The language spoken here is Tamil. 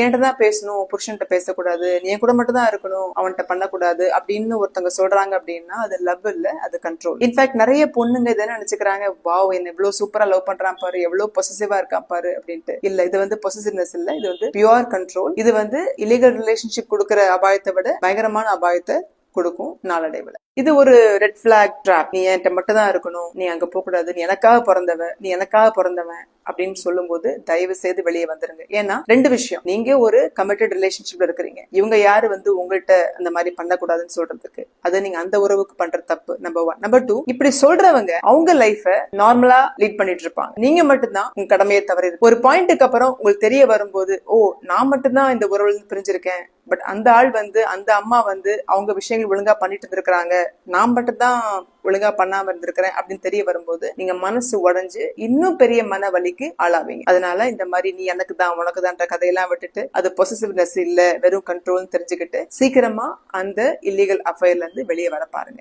என்கிட்ட தான் பேசணும்? புருஷன்கிட்ட பேசக்கூடாது. நீ என் கூட மட்டும் தான் இருக்கணும். அவன்கிட்ட பண்ணக்கூடாது. அப்படின்னு ஒருத்தவங்க சொல்றாங்க அப்படின்னா அது லவ் இல்ல அது கண்ட்ரோல் இன்ஃபேக்ட் நிறைய பொண்ணுங்க இதை நினைச்சுக்கிறாங்க? வாவ் என்ன இவ்வளவு சூப்பரா லவ் பண்றான் பாரு. எவ்வளவு பொசசிவா இருக்கான் பாரு. அப்படின்ட்டு. இல்ல இது வந்து பொசசிவ்னஸ் இல்ல. இது வந்து பியூர் கண்ட்ரோல் இது வந்து இலீகல் ரிலேஷன்ஷிப் கொடுக்குற அபாயத்தை விட பயங்கரமான அபாயத்தை கொடுக்கும் நாளடைவில். இது ஒரு ரெட் ஃபிளாக் ட்ராப் நீ என்கிட்ட மட்டும் தான் இருக்கணும். நீ அங்க போகக்கூடாது. நீ எனக்காக பிறந்தவ நீ எனக்காக பிறந்தவன் அப்படின்னு சொல்லும்போது தயவு செய்து வெளியே வந்துருங்க. ஏன்னா ரெண்டு விஷயம். நீங்க ஒரு கமிட்டட் ரிலேஷன்ஷிப்ல இருக்கிறீங்க. இவங்க யாரு வந்து உங்கள்கிட்ட அந்த மாதிரி பண்ணக்கூடாதுன்னு சொல்றதுக்கு? அது நீங்க அந்த உறவுக்கு பண்ற தப்பு நம்பர் ஒன் நம்பர் டூ இப்படி சொல்றவங்க அவங்க லைஃப நார்மலா லீட் பண்ணிட்டு இருப்பாங்க. நீங்க மட்டும்தான் உங்க கடமையை தவறி ஒரு பாயிண்ட்டுக்கு அப்புறம் உங்களுக்கு தெரிய வரும்போது ஓ நான் மட்டும்தான் இந்த உறவுல இருந்து பிரிஞ்சிருக்கேன். பட் அந்த ஆள் வந்து அந்த அம்மா வந்து அவங்க விஷயங்கள் ஒழுங்கா பண்ணிட்டு இருந்திருக்கிறாங்க. நான் மட்டும் தான் ஒழுங்கா பண்ணாம இருந்திருக்கிறேன் அப்படின்னு தெரிய வரும்போது நீங்க மனசு உடைஞ்சு இன்னும் பெரிய மன வலிக்கு ஆளாவீங்க. அதனால இந்த மாதிரி நீ எனக்கு தான் உனக்கு தான்ற கதையெல்லாம் விட்டுட்டு அது பொசிசிவ்னஸ் இல்ல வெறும் கண்ட்ரோல்னு தெரிஞ்சுக்கிட்டு சீக்கிரமா அந்த இல்லீகல் அஃபயர்ல இருந்து வெளியே வர பாருங்க.